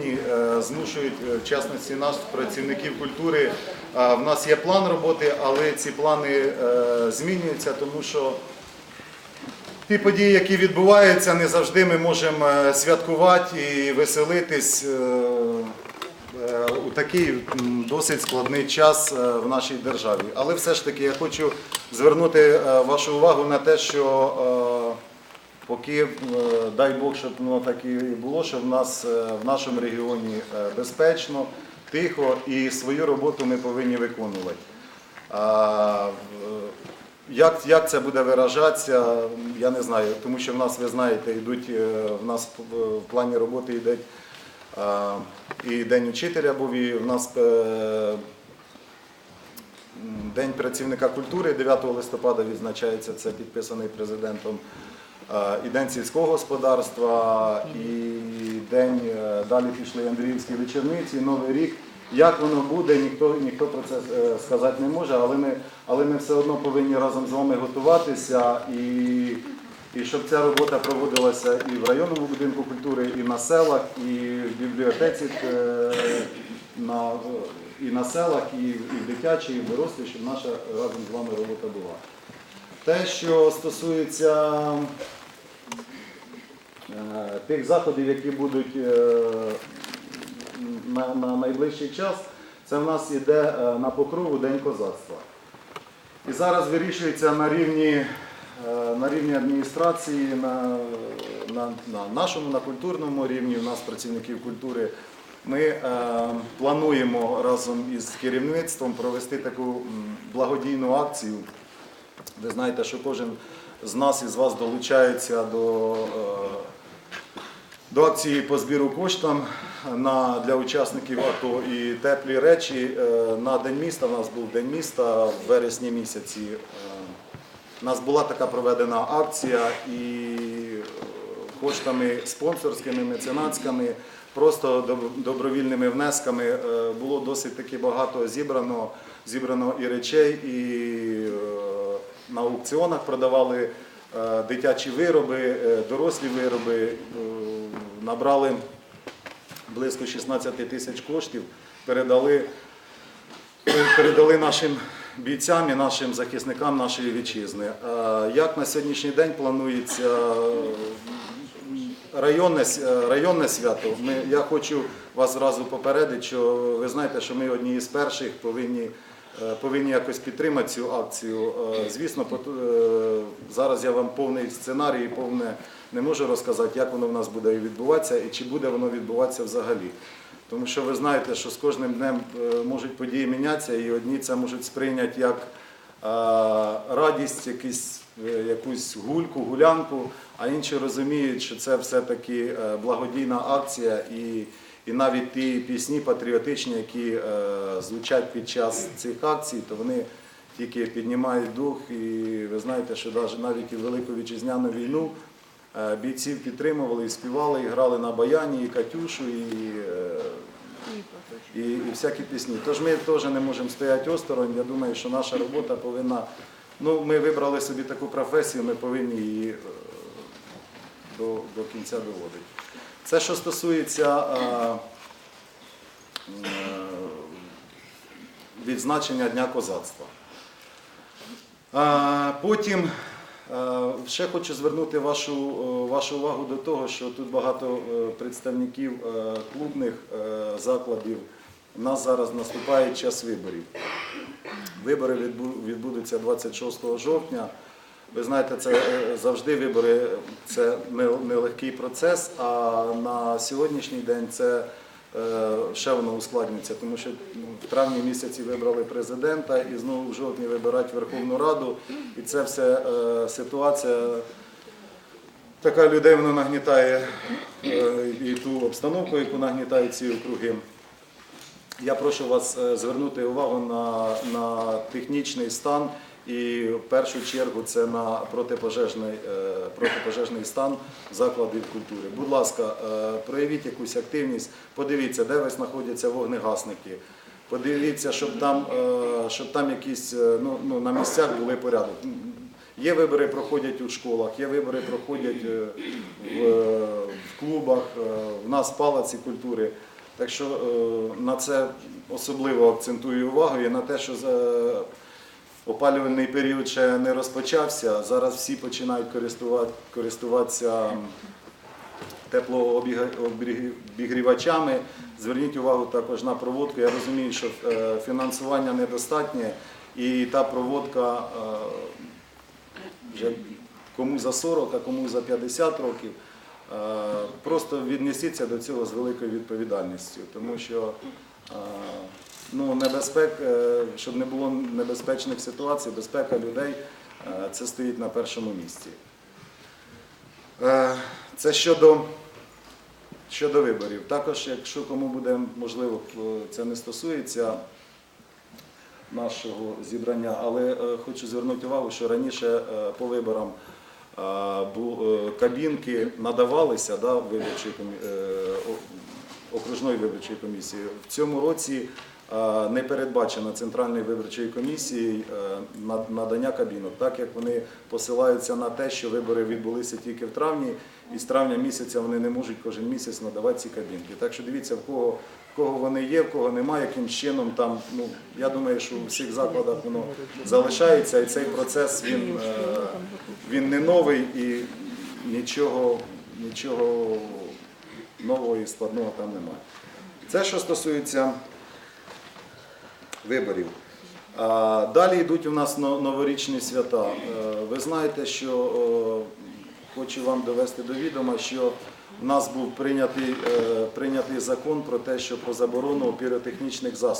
е, змушують е, в частності нас, працівників культури. Е, В нас є план роботи, але ці плани змінюються, тому що ті події, які відбуваються, не завжди ми можемо святкувати і веселитись у такий досить складний час в нашій державі. Але все ж таки я хочу звернути вашу увагу на те, що Поки е, дай Бог, щоб воно так і було, що в нас е, в нашому регіоні е, безпечно, тихо і свою роботу ми повинні виконувати. Як, як це буде виражатися, я не знаю, тому що в нас, ви знаєте, йдуть в нас в плані роботи йде і День учителя був, і в нас День працівника культури 9 листопада відзначається, це підписаний президентом. Е, І День сільського господарства, і день е, далі пішли Андріївські вечорниці, Новий рік. Як воно буде, ніхто, ніхто про це е, сказати не може, але ми, але ми все одно повинні разом з вами готуватися і, і щоб ця робота проводилася і в районному будинку культури, і на селах, і в бібліотеці на, і на селах, і, і в дитячій, і в дорослій, щоб наша разом з вами робота була. Те, що стосується е, тих заходів, які будуть е, на, на найближчий час, це в нас іде е, на покрову День козацтва. І зараз вирішується на рівні, на рівні адміністрації, на, на, на нашому, на культурному рівні, у нас працівників культури. Ми е, плануємо разом із керівництвом провести таку благодійну акцію. Ви знаєте, що кожен з нас із вас долучається до, е, до акції по збіру коштам на, для учасників АТО і теплі речі. Е, На День міста, у нас був День міста в вересні місяці. Е, У нас була така проведена акція і е, коштами спонсорськими, меценатськими, просто добровільними внесками е, було досить таки багато зібрано, зібрано і речей, і е, на аукціонах продавали е, дитячі вироби, е, дорослі вироби, е, набрали близько 16 тисяч коштів, передали передали нашим бійцям і нашим захисникам нашої вітчизни. Як на сьогоднішній день планується районне, районне свято? Ми, я хочу вас зразу попередити, що ви знаєте, що ми одні із перших повинні. Е, Повинні якось підтримати цю акцію. Е, Звісно, е, зараз я вам повний сценарій, повне не можу розказати, як воно в нас буде відбуватися і чи буде воно відбуватися взагалі. Тому що ви знаєте, що з кожним днем можуть події мінятися, і одні це можуть сприйняти як радість, якісь, якусь гульку, гулянку, а інші розуміють, що це все-таки благодійна акція і, і навіть ті пісні патріотичні, які е, звучать під час цих акцій, то вони тільки піднімають дух. І ви знаєте, що навіть- і Велику Вітчизняну війну е, бійців підтримували, і співали, і грали на баяні, і Катюшу, і, е, і, і всякі пісні. Тож ми теж не можемо стояти осторонь. Я думаю, що наша робота повинна. Ну, ми вибрали собі таку професію, ми повинні її до, до кінця доводити. Це, що стосується е, е, відзначення Дня козацтва. А, Потім е, ще хочу звернути вашу, е, вашу увагу до того, що тут багато е, представників е, клубних е, закладів. У нас зараз наступає час виборів. Вибори відбу- відбудуться 26 жовтня. Ви знаєте, це е, завжди вибори це не- нелегкий процес, а на сьогоднішній день це е, ще воно ускладнюється, тому що ну, в травні місяці вибрали президента і знову в жовтні вибирають Верховну Раду. І це все е, ситуація. Така людей воно нагнітає і ту обстановку, яку нагнітають ці округи. Я прошу вас звернути увагу на, на технічний стан і в першу чергу це на протипожежний, е, протипожежний стан закладів культури. Будь ласка, е, проявіть якусь активність, подивіться, де ви знаходяться вогнегасники. Подивіться, щоб там, е, щоб там якісь ну, ну, на місцях були порядок. Є вибори проходять у школах, є вибори проходять в, в клубах, в нас палаці культури. Так що на це особливо акцентую увагу і на те, що опалювальний період ще не розпочався. Зараз всі починають користувати, користуватися теплообігрівачами. Зверніть увагу також на проводку. Я розумію, що е, фінансування недостатнє, і та проводка е, вже кому за 40, а кому за 50 років. Е, Просто віднесіться до цього з великою відповідальністю, тому що ну, небезпек, е, щоб не було небезпечних ситуацій, безпека людей е, це стоїть на першому місці. Е, Це щодо, щодо виборів. Також, якщо кому буде можливо, це не стосується нашого зібрання, але хочу звернути увагу, що раніше по виборам кабінки надавалися да, виборчої комі- е, окружної виборчої комісії. В цьому році не передбачено Центральною виборчою комісією е, надання кабінок, так як вони посилаються на те, що вибори відбулися тільки в травні, і з травня місяця вони не можуть кожен місяць надавати ці кабінки. Так що дивіться, в кого, в кого вони є, в кого немає, яким чином там. Ну я думаю, що у всіх закладах воно залишається, і цей процес він, е, він не новий і нічого, нічого нового і складного там немає. Це що стосується виборів. Далі йдуть у нас новорічні свята. Е, Ви знаєте, що хочу вам довести до відома, що в нас був прийнятий, е, прийнятий закон про те, що про заборону піротехнічних засобів.